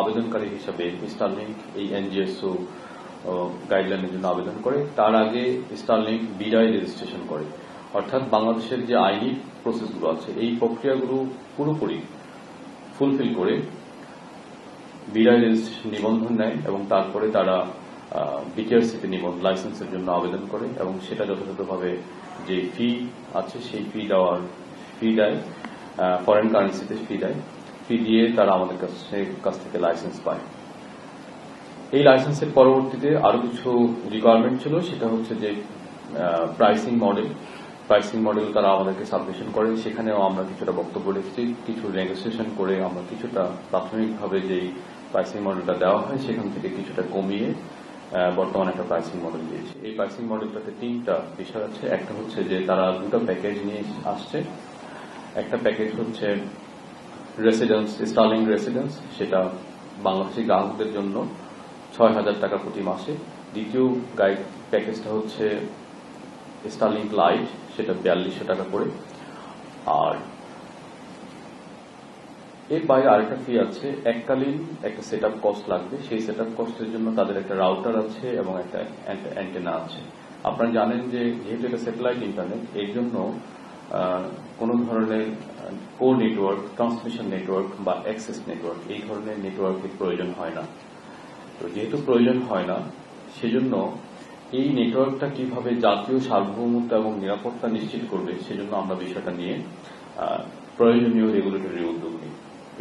আবেদনকারী হিসাবে স্টারলিংক এই এনজিএসও গাইডলাইনের জন্য আবেদন করে। তার আগে স্টারলিংক বিডাই রেজিস্ট্রেশন করে। অর্থাৎ বাংলাদেশের যে আইনি প্রসেসগুলো আছে, এই প্রক্রিয়াগুলো পুরোপুরি ফুলফিল করে বিডাই রেজিস্ট্রেশন নিবন্ধন নেয় এবং তারপরে তারা বিটিআরসিতে নিবন্ধন লাইসেন্সের জন্য আবেদন করে এবং সেটা যথাযথভাবে যে ফি আছে, সেই ফি দেওয়ার ফি দেয় ফরেন কারেন্সিতে ফি দেয়। ফি দিয়ে তারা আমাদের কাছে কাছ থেকে লাইসেন্স পায়। এই লাইসেন্সের পরবর্তীতে আরও কিছু রিকোয়ারমেন্ট ছিল, সেটা হচ্ছে যে প্রাইসিং মডেল প্রাইসিং মডেল তারা আমাদেরকে সাবমিশন করে, সেখানেও আমরা কিছুটা বক্তব্য রেখেছি। কিছু নেগোসিয়েশন করে আমরা কিছুটা প্রাথমিকভাবে যেই প্রাইসিং মডেলটা দেওয়া হয়, সেখান থেকে কিছুটা কমিয়ে বর্তমানে একটা প্রাইসিং মডেল দিয়েছে। এই প্রাইসিং মডেলটাতে তিনটা বিষয় আছে। একটা হচ্ছে যে, তারা দুটো প্যাকেজ নিয়ে আসছে। একটা প্যাকেজ হচ্ছে রেসিডেন্স স্টার্লিং রেসিডেন্স সেটা বাংলাদেশি গ্রাহকদের জন্য ছয় হাজার টাকা প্রতি মাসে। দ্বিতীয় গাইড প্যাকেজটা হচ্ছে স্টার্লিং লাইট সেটা বিয়াল্লিশশো টাকা করে। আর এর বাইরে আরেকটা ফি আছে, এককালীন একটা সেট কস্ট লাগবে। সেই সেট কস্টের জন্য তাদের একটা রাউটার আছে এবং একটা অ্যান্টেনা আছে। আপনারা জানেন যেহেতু এটা স্যাটেলাইট ইন্টারনেট এর জন্য কোন ধরনের কো নেটওয়ার্ক ট্রান্সমিশন নেটওয়ার্ক বা অ্যাক্সেস নেটওয়ার্ক এই ধরনের নেটওয়ার্কের প্রয়োজন হয় না। তো যেহেতু প্রয়োজন হয় না, সেজন্য এই নেটওয়ার্কটা কীভাবে জাতীয় সার্বভৌমত্ব এবং নিরাপত্তা নিশ্চিত করবে, সেজন্য আমরা বিষয়টা নিয়ে প্রয়োজনীয় রেগুলেটরি উদ্যোগ নিই।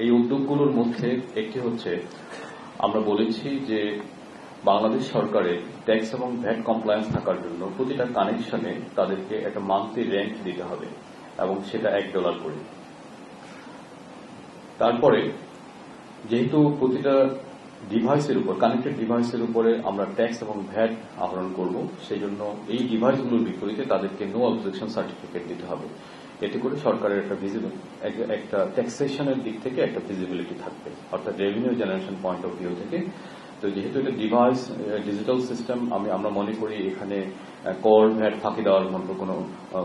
এই উদ্যোগগুলোর মধ্যে একটি হচ্ছে, আমরা বলেছি যে বাংলাদেশ সরকারের ট্যাক্স এবং ভ্যাট কমপ্লায়েন্স থাকার জন্য প্রতিটা কানেকশনে তাদেরকে একটা মান্থলি রেন্ট দিতে হবে এবং সেটা এক ডলার করে। তারপরে যেহেতু প্রতিটা ডিভাইসের উপর কানেক্টেড ডিভাইসের উপরে আমরা ট্যাক্স এবং ভ্যাট আহরণ করব সেই জন্য এই ডিভাইসগুলোর বিপরীতে তাদেরকে নো অবজেকশন সার্টিফিকেট দিতে হবে। এতে করে সরকারের একটা একটা ট্যাক্সেশনের দিক থেকে একটা ভিজিবিলিটি থাকবে, অর্থাৎ revenue generation point of view থেকে তো যেহেতু এটা ডিভাইস ডিজিটাল সিস্টেম আমি, আমরা মনে করি এখানে কর ভ্যাট ফাঁকি দেওয়ার মতো কোনো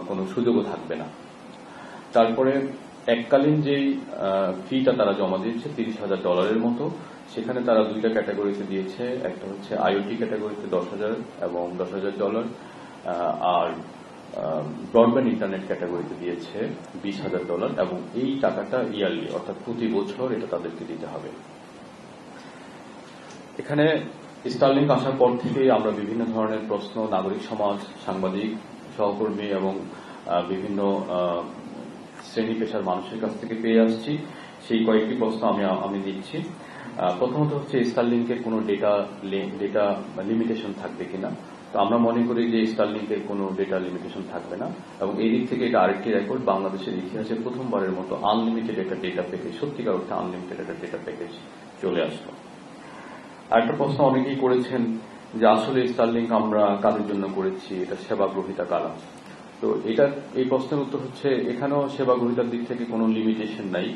কোনো সুযোগও থাকবে না। তারপরে এককালীন যেই ফিটা তারা জমা দিয়েছে, তিরিশ হাজার ডলারের মতো, সেখানে তারা দুইটা ক্যাটাগরিতে দিয়েছে। একটা হচ্ছে আইওটি ক্যাটাগরিতে দশ হাজার এবং দশ হাজার ডলার আর ব্রডব্যান্ড ইন্টারনেট ক্যাটাগরিতে দিয়েছে বিশ হাজার ডলার এবং এই টাকাটা ইয়ারলি অর্থাৎ প্রতি বছর এটা তাদেরকে দিতে হবে। এখানে স্টার্লিংক আসার পর থেকেই আমরা বিভিন্ন ধরনের প্রশ্ন, নাগরিক সমাজ, সাংবাদিক, সহকর্মী এবং বিভিন্ন শ্রেণি পেশার মানুষের কাছ থেকে পেয়ে আসছি। সেই কয়েকটি প্রশ্ন আমি আমি দিচ্ছি। প্রথমত হচ্ছে স্টারলিংকের কোনো ডেটা ডেটা লিমিটেশন থাকবে কিনা? তো আমরা মনে করি যে স্টারলিংকের কোনো ডেটা লিমিটেশন থাকবে না। এবং এই দিক থেকে এটা আরেকটি রেকর্ড বাংলাদেশের ইতিহাসে প্রথমবারের মতো আনলিমিটেড একটা ডেটা প্যাকেজ সত্যিকার অর্থে আনলিমিটেড একটা ডেটা প্যাকেজ চলে আসলো। আরেকটা প্রশ্ন অনেকেই করেছেন যে আসলে স্টারলিংক আমরা কাদের জন্য করেছি? এটা সেবা গ্রহিতা কারা? তো এটা, এই প্রশ্নের উত্তর হচ্ছে এখানেও সেবা গ্রহিতার দিক থেকে কোনো লিমিটেশন নাই।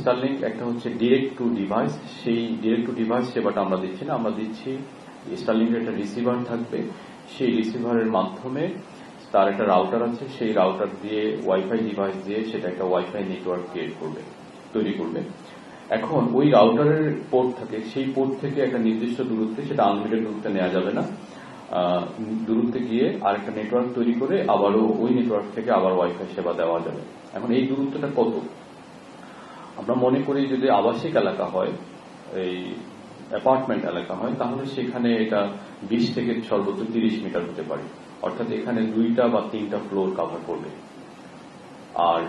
স্টারলিংক একটা হচ্ছে ডিরেক্ট টু ডিভাইস সেই ডিরেক্ট টু ডিভাইস সেবাটা আমরা দিচ্ছি না। আমরা দিচ্ছি স্টারলিংকের একটা রিসিভার থাকবে। সেই রিসিভারের মাধ্যমে তার একটা রাউটার আছে। সেই রাউটার দিয়ে ওয়াইফাই ডিভাইস দিয়ে সেটা একটা ওয়াইফাই নেটওয়ার্ক ক্রিয়েট করবে, তৈরি করবে। এখন ওই রাউটারের পোর্ট থাকে, সেই পোর্ট থেকে একটা নির্দিষ্ট দূরত্বে সেটা আনলিমিটেড দূরত্বে নেওয়া যাবে না। দূরত্বে গিয়ে আরেকটা নেটওয়ার্ক তৈরি করে আবারও ওই নেটওয়ার্ক থেকে আবার ওয়াইফাই সেবা দেওয়া যাবে। এখন এই দূরত্বটা কত? আমরা মনে করি যদি আবাসিক এলাকা হয়, এই অ্যাপার্টমেন্ট এলাকা হয়, তাহলে সেখানে এটা বিশ থেকে সর্বোচ্চ তিরিশ মিটার হতে পারে। অর্থাৎ এখানে দুইটা বা তিনটা ফ্লোর কাভার করবে। আর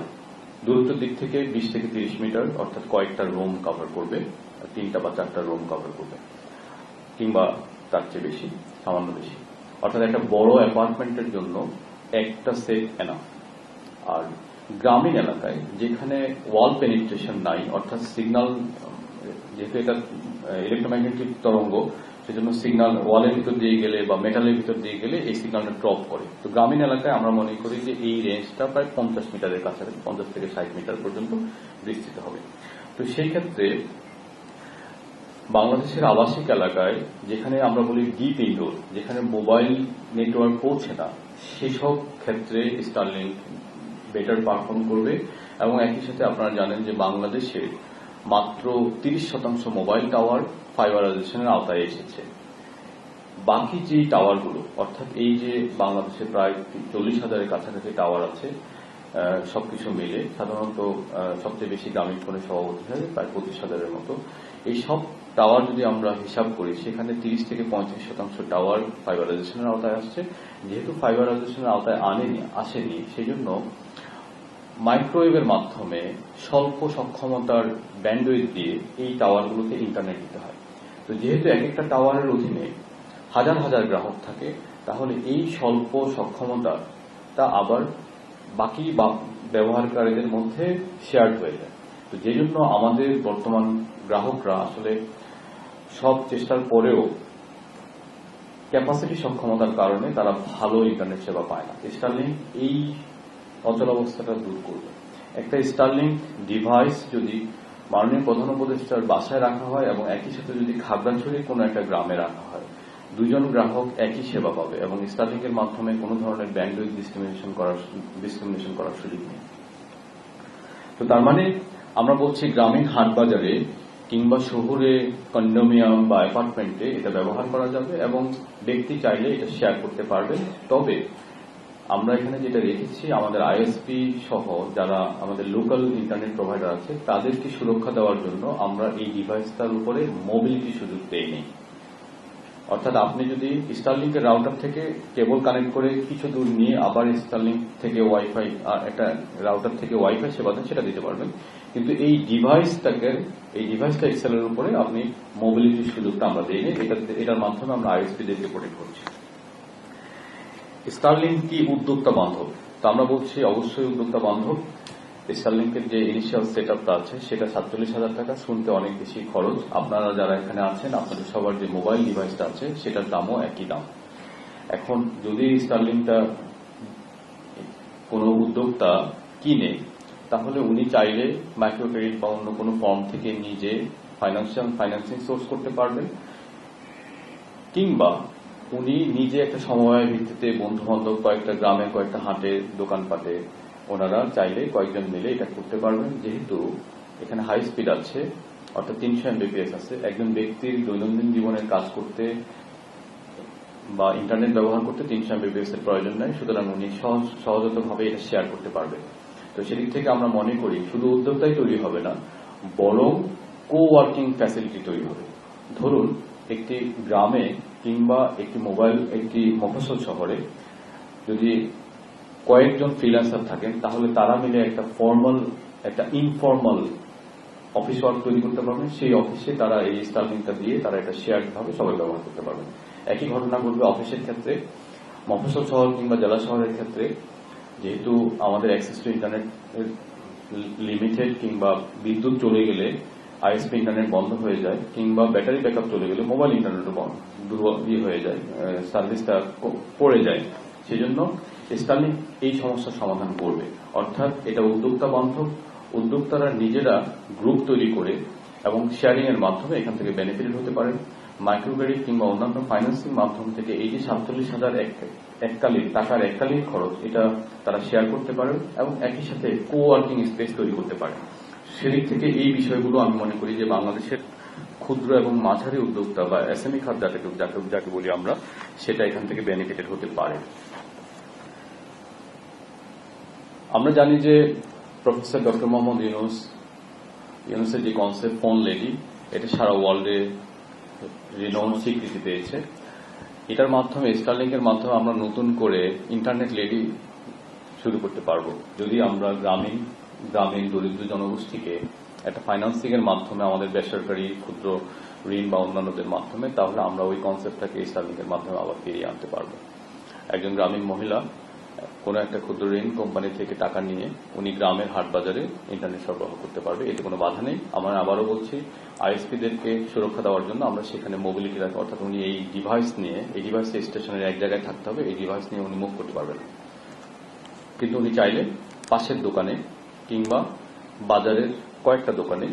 দূরত্বের দিক থেকে বিশ থেকে তিরিশ মিটার, অর্থাৎ কয়েকটা রোম কভার করবে তিনটা বা চারটা রুম কভার করবে। কিংবা তার চেয়ে বেশি, সামান্য বেশি। অর্থাৎ একটা বড় অ্যাপার্টমেন্টের জন্য একটা সেট এনাফ আর গ্রামীণ এলাকায়, যেখানে ওয়াল পেনিট্রেশন নাই, অর্থাৎ সিগন্যাল যেহেতু এটা ইলেকট্রোম্যাগনেটিক তরঙ্গ সেজন্য সিগন্যাল ওয়ালের ভিতর দিয়ে গেলে বা মেটালের ভিতর দিয়ে গেলে এই সিগন্যালটা ড্রপ করে। তো গ্রামীণ এলাকায় আমরা মনে করি যে এই রেঞ্জটা প্রায় পঞ্চাশ মিটারের কাছাকাছি, পঞ্চাশ থেকে ষাট মিটার পর্যন্ত বিস্তৃত হবে। তো সেই ক্ষেত্রে বাংলাদেশের আবাসিক এলাকায় যেখানে আমরা বলি ডিপ ইনডোর যেখানে মোবাইল নেটওয়ার্ক পৌঁছে না, সেসব ক্ষেত্রে স্টারলিংক বেটার পারফর্ম করবে। এবং একই সাথে আপনারা জানেন যে বাংলাদেশে মাত্র তিরিশ শতাংশ মোবাইল টাওয়ার ফাইবারাইজেশনের আওতায় এসেছে। বাকি যে টাওয়ারগুলো, অর্থাৎ এই যে বাংলাদেশে প্রায় চল্লিশ হাজারের কাছাকাছি টাওয়ার আছে সবকিছু মিলে সাধারণত সবচেয়ে বেশি গ্রামীণ ফোনে সভাপতি হয় প্রায় পঁচিশ হাজারের মতো। এই সব টাওয়ার যদি আমরা হিসাব করি, সেখানে তিরিশ থেকে পঁয়ত্রিশ শতাংশ টাওয়ার ফাইবারাইজেশনের আওতায় আসছে। যেহেতু ফাইবারাইজেশনের আওতায় আনেনি, আসেনি, সেই জন্য মাইক্রোওয়েভের মাধ্যমে স্বল্প সক্ষমতার ব্যান্ডউইথ দিয়ে এই টাওয়ারগুলোকে ইন্টারনেট দিতে হয়। তো যেহেতু এক একটা টাওয়ারের অধীনে হাজার হাজার গ্রাহক থাকে, তাহলে এই স্বল্প সক্ষমতা তা আবার বাকি ব্যবহারকারীদের মধ্যে শেয়ার হয়ে যায়। তো যে জন্য আমাদের বর্তমান গ্রাহকরা আসলে সব চেষ্টার পরেও ক্যাপাসিটি সক্ষমতার কারণে তারা ভালো ইন্টারনেট সেবা পায় না। এই অচলাবস্থাটা দূর করবে। একটা স্টারলিং ডিভাইস যদি মাননীয় প্রধান উপদেষ্টার বাসায় রাখা হয় এবং একই সাথে যদি খাগড়াছড়ি কোনো একটা গ্রামে রাখা হয়, দুজন গ্রাহক একই সেবা পাবে এবং স্টারলিং এর মাধ্যমে কোনো ধরনের ব্যান্ডউইথ ডিসক্রিমিনেশন করার ডিসক্রিমিনেশন করার সুযোগ নেই। তো তার মানে আমরা বলছি গ্রামীণ হাট বাজারে কিংবা শহরে কন্ডোমিয়াম বা অ্যাপার্টমেন্টে এটা ব্যবহার করা যাবে এবং ব্যক্তি চাইলে এটা শেয়ার করতে পারবে তবে আমরা এখানে যেটা রেখেছি আমাদের আইএসপি সহ যারা আমাদের লোকাল ইন্টারনেট প্রোভাইডার আছে, তাদেরকে সুরক্ষা দেওয়ার জন্য আমরা এই ডিভাইসটার উপরে মোবিলিটি সুযোগ দেইনি অর্থাৎ আপনি যদি স্টারলিংকের রাউটার থেকে কেবল কানেক্ট করে কিছু দূর নিয়ে আবার স্টারলিংক থেকে ওয়াইফাই একটা রাউটার থেকে ওয়াইফাই সেবা দেন, সেটা দিতে পারবেন। কিন্তু এই ডিভাইসটাকে এই ডিভাইসটা এক্সেলের উপরে আপনি মোবিলিটির সুযোগটা আমরা দিইনি এটা এটার মাধ্যমে আমরা আইএসপি দেরকে প্রোটেক্ট করছি। স্টারলিংক কি উদ্যোক্তা বান্ধব। তা আমরা বলছি, অবশ্যই উদ্যোক্তা বান্ধব। স্টারলিংকের যে ইনিশিয়াল সেট আপটা আছে, সেটা সাতচল্লিশ হাজার টাকা, শুনতে অনেক বেশি খরচ। আপনারা যারা এখানে আছেন, আপনাদের সবার যে মোবাইল ডিভাইসটা আছে, সেটার দামও একই দাম। এখন যদি স্টারলিংটা কোনো উদ্যোক্তা কিনে, তাহলে উনি চাইলে মাইক্রো ক্রেডিট বা অন্য কোনো ফর্ম থেকে নিজে ফাইন্যান্সিয়াল ফাইন্যান্সিং সোর্স করতে পারবেন। কিংবা উনি নিজে একটা সমবায় ভিত্তিতে বন্ধু বান্ধব কয়েকটা গ্রামে, কয়েকটা হাটে দোকানপাটে ওনারা চাইলে কয়েকজন মিলে এটা করতে পারবেন। যেহেতু এখানে হাই স্পিড আছে, অর্থাৎ তিনশো এমবিপিএস আছে, একজন ব্যক্তির দৈনন্দিন জীবনের কাজ করতে বা ইন্টারনেট ব্যবহার করতে তিনশো এমবিপিএস এর প্রয়োজন নেই, সুতরাং উনি সহজ, সহজতভাবে এটা শেয়ার করতে পারবেন। তো সেদিক থেকে আমরা মনে করি, শুধু উদ্যোক্তাই তৈরি হবে না, বরং কো ওয়ার্কিং ফ্যাসিলিটি তৈরি হবে। ধরুন, একটি গ্রামে কিংবা একটি মোবাইল, একটি মফস্বল শহরে যদি কয়েকজন ফ্রিল্যান্সার থাকেন, তাহলে তারা মিলে একটা ফর্মাল একটা ইনফর্মাল অফিস ওয়ার্ক তৈরি করতে পারবেন। সেই অফিসে তারা এই স্টার্লিংটা দিয়ে তারা এটা শেয়ার ভাবে সবাই ব্যবহার করতে পারবেন। একই ঘটনা ঘটবে অফিসের ক্ষেত্রে, মফস্বল শহর কিংবা জেলা শহরের ক্ষেত্রে। যেহেতু আমাদের অ্যাক্সেস টু ইন্টারনেট লিমিটেড কিংবা বিদ্যুৎ চলে গেলে আইএসপি ইন্টারনেট বন্ধ হয়ে যায়, কিংবা ব্যাটারি ব্যাকআপ চলে গেলে মোবাইল ইন্টারনেটও দুর্বল হয়ে যায় সার্ভিসটা পড়ে যায়। সেই জন্য স্টার্লিং এই সমস্যার সমাধান করবে। অর্থাৎ এটা উদ্যোক্তা বান্ধব, উদ্যোক্তারা নিজেরা গ্রুপ তৈরি করে এবং শেয়ারিং এর মাধ্যমে এখান থেকে বেনিফিটেড হতে পারেন মাইক্রো ক্রেডিট কিংবা অন্যান্য ফাইন্যান্সিং মাধ্যম থেকে এই যে সাতচল্লিশ হাজার এককালীন টাকার এককালীন খরচ, এটা তারা শেয়ার করতে পারেন এবং একই সাথে কো ওয়ার্কিং স্পেস তৈরি করতে পারেন সেদিক থেকে এই বিষয়গুলো আমি মনে করি যে বাংলাদেশের ক্ষুদ্র এবং মাঝারি উদ্যোক্তা বা এসএমই খাত যাকে যাকে যাকে বলি আমরা, সেটা এখান থেকে বেনিফিটেড হতে পারে। আমরা জানি যে প্রফেসর ডক্টর মোহাম্মদ ইউনুস ইউনুসের যে কনসেপ্ট ফোন লেডি এটা সারা ওয়ার্ল্ডে রিনোন স্বীকৃতি পেয়েছে। এটার মাধ্যমে স্টারলিংকের মাধ্যমে আমরা নতুন করে ইন্টারনেট লেডি শুরু করতে পারব। যদি আমরা গ্রামীণ গ্রামীণ দরিদ্র জনগোষ্ঠীকে একটা ফাইন্যান্সিং এর মাধ্যমে আমাদের বেসরকারি ক্ষুদ্র ঋণ বা অন্যান্যদের মাধ্যমে, তাহলে আমরা ওই কনসেপ্টটাকে এর মাধ্যমে আবার ফিরিয়ে আনতে পারব। একজন গ্রামীণ মহিলা, কোনো একটা ক্ষুদ্র ঋণ কোম্পানি থেকে টাকা নিয়ে উনি গ্রামের হাট বাজারে ইন্টারনেট সরবরাহ করতে পারবে, এতে কোনো বাধা নেই। আমরা আবারও বলছি, আইএসপিদেরকে সুরক্ষা দেওয়ার জন্য আমরা সেখানে মোবিলিটি রাখি অর্থাৎ উনি এই ডিভাইস নিয়ে, এই ডিভাইস স্টেশনের এক জায়গায় থাকতে হবে, এই ডিভাইস নিয়ে উনি মুভ করতে পারবেন কিন্তু উনি চাইলে পাশের দোকানে কিংবা বাজারের কয়েকটা দোকানে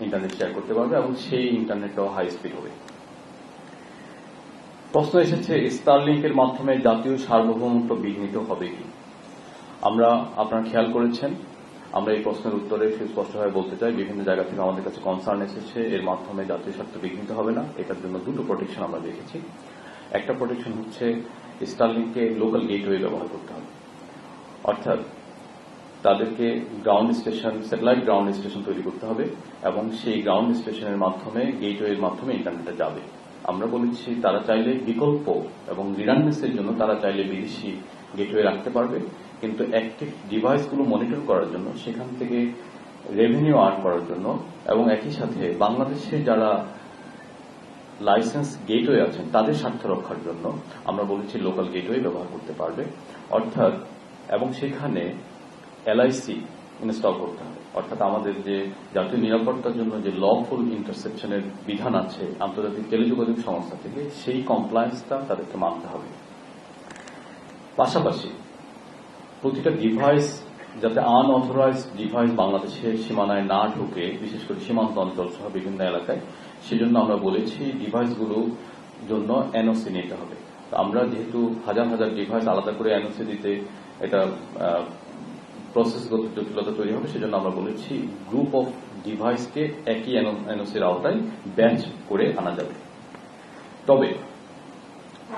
ইন্টারনেট শেয়ার করতে পারবে এবং সেই ইন্টারনেটটাও হাই স্পিড হবে। প্রশ্ন এসেছে স্টারলিংকের মাধ্যমে জাতীয় সার্বভৌমত্ব বিঘ্নিত হবে কি? আমরা, আপনারা খেয়াল করেছেন, আমরা এই প্রশ্নের উত্তরে সুস্পষ্টভাবে বলতে চাই, বিভিন্ন জায়গা থেকে আমাদের কাছে কনসার্ন এসেছে, এর মাধ্যমে জাতীয় স্বার্থ বিঘ্নিত হবে না, এটার জন্য দুটো প্রোটেকশন আমরা দেখেছি। একটা প্রোটেকশন হচ্ছে স্টারলিংকে লোকাল গেটওয়ে ব্যবহার করতে হবে। অর্থাৎ তাদেরকে ground station satellite ground station তৈরি করতে হবে এবং সেই গ্রাউন্ড স্টেশনের মাধ্যমে গেটওয়ের মাধ্যমে ইন্টারনেটে যাবে। আমরা বলেছি তারা চাইলে বিকল্প এবং রিডান্ডেন্সের জন্য তারা চাইলে বিদেশি গেটওয়ে রাখতে পারবে। কিন্তু অ্যাক্টিভ ডিভাইসগুলো মনিটর করার জন্য, সেখান থেকে রেভিনিউ আর্ন করার জন্য এবং একই সাথে বাংলাদেশে যারা লাইসেন্স গেটওয়ে আছেন, তাদের স্বার্থ রক্ষার জন্য আমরা বলেছি লোকাল গেটওয়ে ব্যবহার করতে পারবে। অর্থাৎ, এবং সেখানে এলআইসি ইনস্টল করতে হবে। অর্থাৎ আমাদের যে জাতীয় নিরাপত্তার জন্য যে লফুল ইন্টারসেপশনের বিধান আছে, আন্তর্জাতিক টেলিযোগাযোগ সংস্থা থেকে সেই কমপ্লায়েন্সটা তাদেরকে মানতে হবে। পাশাপাশি প্রতিটা ডিভাইস যাতে আনঅথরাইজ ডিভাইস বাংলাদেশের সীমানায় না ঢুকে, বিশেষ করে সীমান্ত অঞ্চল সহ বিভিন্ন এলাকায়, সেজন্য আমরা বলেছি ডিভাইসগুলো জন্য এনওসি নিতে হবে। আমরা যেহেতু হাজার হাজার ডিভাইস আলাদা করে এনওসি দিতে এটা প্রসেসগত জটিলতা তৈরি হবে, সেজন্য আমরা বলেছি গ্রুপ অফ ডিভাইসকে একই এনওসির আওতায় ব্যাচ করে আনা যাবে। তবে,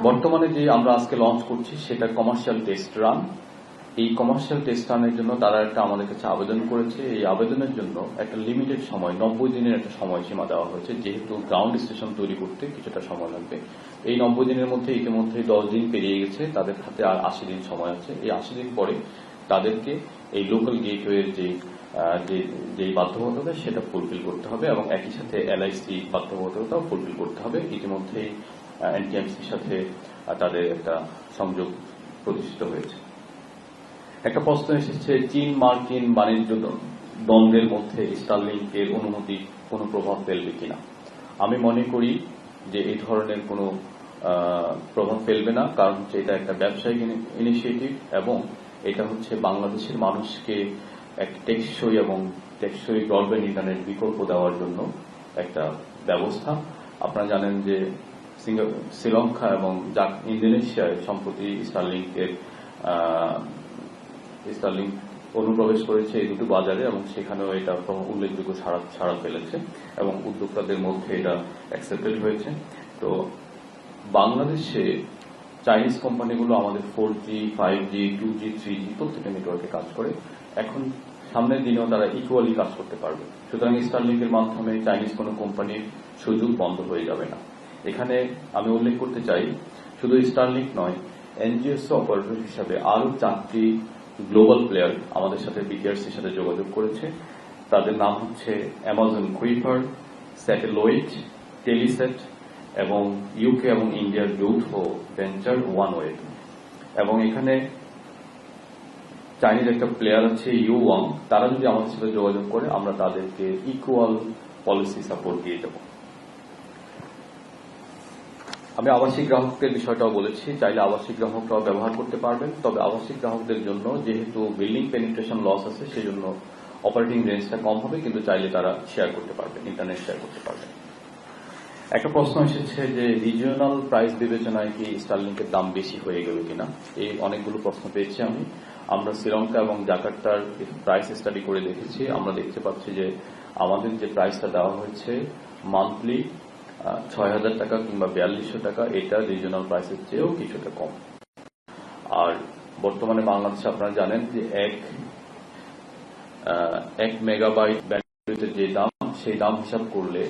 বর্তমানে যে আমরা আজকে লঞ্চ করছি, সেটা কমার্শিয়াল টেস্ট রান এই কমার্শিয়াল টেস্ট রানের জন্য তারা একটা আমাদের কাছে আবেদন করেছে। এই আবেদনের জন্য একটা লিমিটেড সময়, নব্বই দিনের একটা সময়সীমা দেওয়া হয়েছে, যেহেতু গ্রাউন্ড স্টেশন তৈরি করতে কিছুটা সময় লাগবে। এই নব্বই দিনের মধ্যে ইতিমধ্যে দশ দিন পেরিয়ে গেছে, তাদের হাতে আর আশি দিন সময় আছে। এই আশি দিন পরে তাদেরকে এই লোকাল গেটওয়ের যে যে বাধ্যবাধকতা, সেটা ফুলফিল করতে হবে এবং একই সাথে এলআইসি বাধ্যবাধকতাও ফুলফিল করতে হবে। ইতিমধ্যেই এনটিএমসির সাথে তাদের একটা সংযোগ প্রতিষ্ঠিত হয়েছে। একটা প্রশ্ন এসেছে, চীন, মার্কিন বাণিজ্য দ্বন্দ্বের মধ্যে স্টারলিংকের অনুমতি কোনো প্রভাব ফেলবে কিনা? আমি মনে করি যে এই ধরনের কোনো প্রভাব ফেলবে না, কারণ হচ্ছে এটা একটা ব্যবসায়িক ইনিশিয়েটিভ এবং এটা হচ্ছে বাংলাদেশের মানুষকে এক টেকসই এবং টেকসই ব্রডব্যান্ড ইন্টারনেট বিকল্প দেওয়ার জন্য একটা ব্যবস্থা। আপনারা জানেন যে শ্রীলঙ্কা এবং ইন্দোনেশিয়ায় সম্প্রতি স্টারলিংকের স্টারলিং অনুপ্রবেশ করেছে এই দুটো বাজারে এবং সেখানেও এটা উল্লেখযোগ্য সাড়া ছাড়া ফেলেছে এবং উদ্যোক্তাদের মধ্যে এটা অ্যাকসেপ্টেড হয়েছে। তো বাংলাদেশে চাইনিজ কোম্পানিগুলো আমাদের four G five G two G three G প্রত্যেকটা নেটওয়ার্কে কাজ করে। এখন সামনের দিনেও তারা ইকুয়ালি কাজ করতে পারবে। সুতরাং স্টারলিংকের মাধ্যমে চাইনিজ কোনো কোম্পানির সুযোগ বন্ধ হয়ে যাবে না। এখানে আমি উল্লেখ করতে চাই, শুধু স্টারলিংক নয় এনজিওস অপারেটর হিসাবে আরও চারটি গ্লোবাল প্লেয়ার আমাদের সাথে বিটিআরসির সাথে যোগাযোগ করেছে। তাদের নাম হচ্ছে অ্যামাজন কুইফার স্যাটেলয়েট টেলিসেট এবং ইউকে এবং ইন্ডিয়ার যৌথ ভেঞ্চার ওয়ান ওয়েব এবং এখানে চাইনিজ একটা প্লেয়ার আছে ইউ ওয়াং তারা যদি আমাদের সাথে যোগাযোগ করে, আমরা তাদেরকে ইকুয়াল পলিসি সাপোর্ট দিয়ে দেব। আমি আবাসিক গ্রাহকদের বিষয়টাও বলেছি। চাইলে আবাসিক গ্রাহকরাও ব্যবহার করতে পারবেন। তবে আবাসিক গ্রাহকদের জন্য যেহেতু বিল্ডিং পেনিট্রেশন লস আছে সেই জন্য অপারেটিং রেঞ্জটা কম হবে, কিন্তু চাইলে তারা শেয়ার করতে পারবে ইন্টারনেট শেয়ার করতে পারবে একটা প্রশ্ন এসেছে যে রিজিওনাল প্রাইস বিবেচনায় কি স্টারলিংকের দাম বেশি হয়ে গেল কিনা? এই অনেকগুলো প্রশ্ন পেয়েছি আমি। আমরা শ্রীলঙ্কা এবং জাকার্তার প্রাইস স্টাডি করে দেখেছি। আমরা দেখতে পাচ্ছি যে আমাদের যে প্রাইসটা দেওয়া হয়েছে মান্থলি ছয় হাজার টাকা কিংবা বিয়াল্লিশশো টাকা, এটা রিজিওনাল প্রাইসের চেয়েও কিছুটা কম। আর বর্তমানে বাংলাদেশে আপনারা জানেন যে এক এক মেগাবাইট ব্যান্ডউইথের যে দাম, সেই দাম হিসাব করলে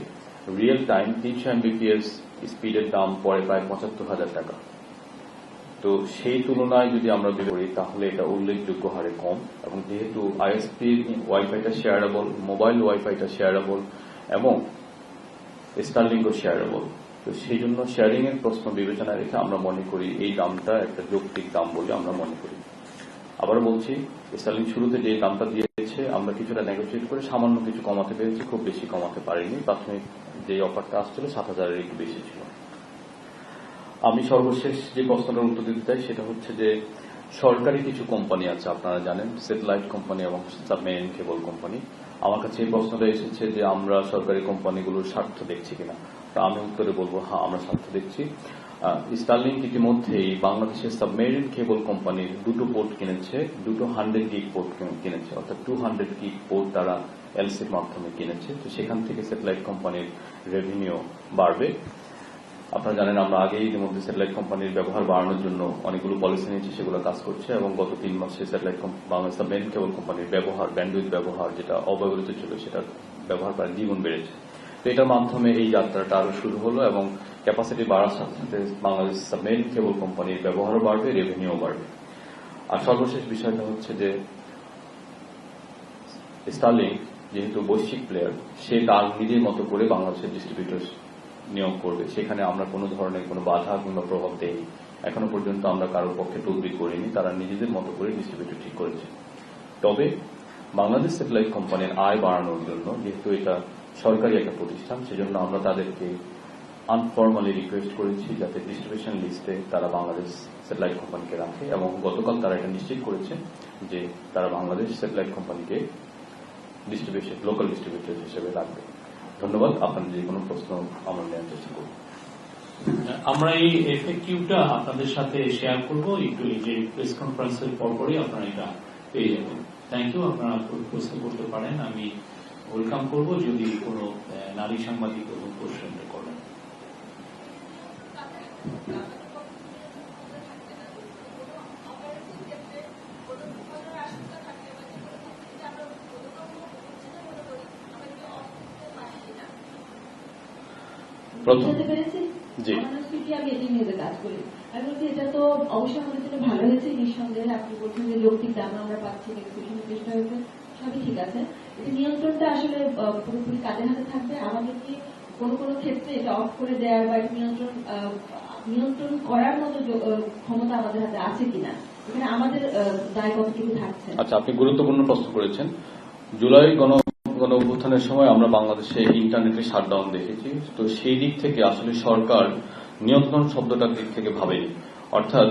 রিয়েল টাইম তিনশো এমবিপিএস স্পিডের দাম পড়ে প্রায় পঁচাত্তর হাজার টাকা। তো সেই তুলনায় যদি আমরা বের করি, তাহলে এটা উল্লেখযোগ্য হারে কম। এবং যেহেতু আইএসপির ওয়াইফাইটা শেয়ারেবল মোবাইল ওয়াইফাইটা শেয়ারেবল এবং স্টারলিংও শেয়ারেবল তো সেই জন্য শেয়ারিং এর প্রশ্ন বিবেচনায় রেখে আমরা মনে করি এই দামটা একটা যৌক্তিক দাম বলে আমরা মনে করি। আবার বলছি স্টার্লিং শুরুতে যে দামটা দিয়েছে, আমরা কিছুটা নেগোসিয়েট করে সামান্য কিছু কমাতে পেরেছি, খুব বেশি কমাতে পারিনি। প্রাথমিক যে অফারটা আসছিল, সাত হাজারের একটু বেশি ছিল। আমি সর্বশেষ যে প্রশ্নটার উত্তর দিতে চাই, সেটা হচ্ছে যে, সরকারি কিছু কোম্পানি আছে, আপনারা জানেন স্যাটেলাইট কোম্পানি এবং সাবমেরিন কেবল কোম্পানি আমার কাছে এই প্রশ্নটা এসেছে যে, আমরা সরকারি কোম্পানিগুলোর স্বার্থ দেখছি কিনা। আমি উত্তরে বলব হ্যাঁ আমরা স্বার্থ দেখছি। স্টারলিংক ইতিমধ্যেই বাংলাদেশের সাবমেরিন কেবল কোম্পানির দুটো পোর্ট কিনেছে, দুটো হান্ড্রেড গিগ পোর্ট কিনেছে, অর্থাৎ টু হান্ড্রেড গিগ পোর্ট তারা এলসির মাধ্যমে কিনেছে। তো সেখান থেকে স্যাটেলাইট কোম্পানির রেভিনিউ বাড়বে। আপনারা জানেন, আমরা আগেই ইতিমধ্যে স্যাটেলাইট কোম্পানির ব্যবহার বাড়ানোর জন্য অনেকগুলো পলিসি নিয়েছি, সেগুলো কাজ করছে এবং গত তিন মাসে স্যাটেলাইট বাংলাদেশ মেন কেবল কোম্পানির ব্যবহার ব্যান্ডউইথ ব্যবহার যেটা অব্যবহৃত ছিল, সেটার ব্যবহার প্রায় দ্বিগুণ বেড়েছে। তো এটার মাধ্যমে এই যাত্রাটা আরও শুরু হলো এবং ক্যাপাসিটি বাড়ার সাথে সাথে বাংলাদেশ মেন কেবল কোম্পানির ব্যবহারও বাড়বে রেভিনিউ বাড়বে। আর সর্বশেষ বিষয়টা হচ্ছে যে স্টারলিংক যেহেতু বৈশ্বিক প্লেয়ার সে তার নিজের মতো করে বাংলাদেশের ডিস্ট্রিবিউটর নিয়োগ করবে। সেখানে আমরা কোনো ধরনের কোনো বাধা কিংবা প্রভাব দেইনি। এখনও পর্যন্ত আমরা কারোর পক্ষে তদবির করিনি, তারা নিজেদের মতো করে ডিস্ট্রিবিউটর ঠিক করেছে। তবে বাংলাদেশ স্যাটেলাইট কোম্পানির আয় বাড়ানোর জন্য যেহেতু এটা সরকারি একটা প্রতিষ্ঠান, সেজন্য আমরা তাদেরকে আনফর্মালি রিকোয়েস্ট করেছি যাতে ডিস্ট্রিবিউশন লিস্টে তারা বাংলাদেশ স্যাটেলাইট কোম্পানিকে রাখে এবং গতকাল তারা এটা নিশ্চিত করেছে যে তারা বাংলাদেশ স্যাটেলাইট কোম্পানিকে ডিস্ট্রিবিউশন লোকাল ডিস্ট্রিবিউটর হিসেবে রাখবে। ধন্যবাদ আপনার যে কোনো প্রশ্ন আমরা নেওয়ার চেষ্টা করব। আমরা এই এফএকিউটা আপনাদের সাথে শেয়ার করব, একটু এই যে প্রেস কনফারেন্সের পরপরই আপনারা এটা পেয়ে যাবেন। থ্যাংক ইউ আপনারা প্রশ্ন করতে পারেন, আমি ওয়েলকাম করব। যদি কোনো নারী সাংবাদিক এবং কোশ্চেনটা করেন প্রথম। জি। আমি বলছি এটা তো অবশ্যই আমাদের জন্য ভালো হয়েছে নিঃসন্দেহে আপনি বলছেন যে যৌক্তিক দাম আমরা পাচ্ছি এক্সিবিশনের চেষ্টা হয়েছে সবই ঠিক আছে। এটা নিয়ন্ত্রণটা আসলে পুরোপুরি কাদের হাতে থাকবে। আমাদের কি কোনো কোনো ক্ষেত্রে এটা অফ করে দেওয়ার বা নিয়ন্ত্রণ নিয়ন্ত্রণ করার মতো ক্ষমতা আমাদের হাতে আছে কিনা? এখানে আমাদের দায় কতটুকু থাকছে? আচ্ছা আপনি গুরুত্বপূর্ণ প্রশ্ন করেছেন। জুলাই গণ গণ অভ্যুত্থানের সময় আমরা বাংলাদেশে ইন্টারনেটে শাটডাউন দেখেছি। তো সেই দিক থেকে আসলে সরকার নিয়ন্ত্রণ শব্দটার দিক থেকে ভাবেনি। অর্থাৎ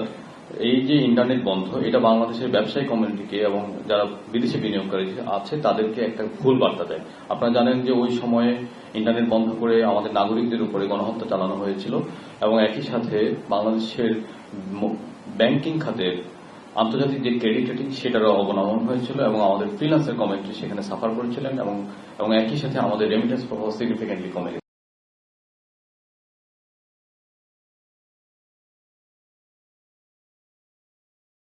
এই যে ইন্টারনেট বন্ধ, এটা বাংলাদেশের ব্যবসায়ী কমিউনিটিকে এবং যারা বিদেশি বিনিয়োগকারী আছে, তাদেরকে একটা ভুল বার্তা দেয়। আপনারা জানেন যে ওই সময়ে ইন্টারনেট বন্ধ করে আমাদের নাগরিকদের উপরে গণহত্যা চালানো হয়েছিল এবং একই সাথে বাংলাদেশের ব্যাংকিং খাতের আন্তর্জাতিক যে ক্রেডিট রেটিং সেটারও অবনমন হয়েছিল এবং আমাদের ফ্রিলান্সের কমেন্ট্রি সেখানে সাফার করেছিলেন এবং এবং একই সাথে আমাদের রেমিটেন্স প্রভাব সিগনিফিকেন্টলি কমে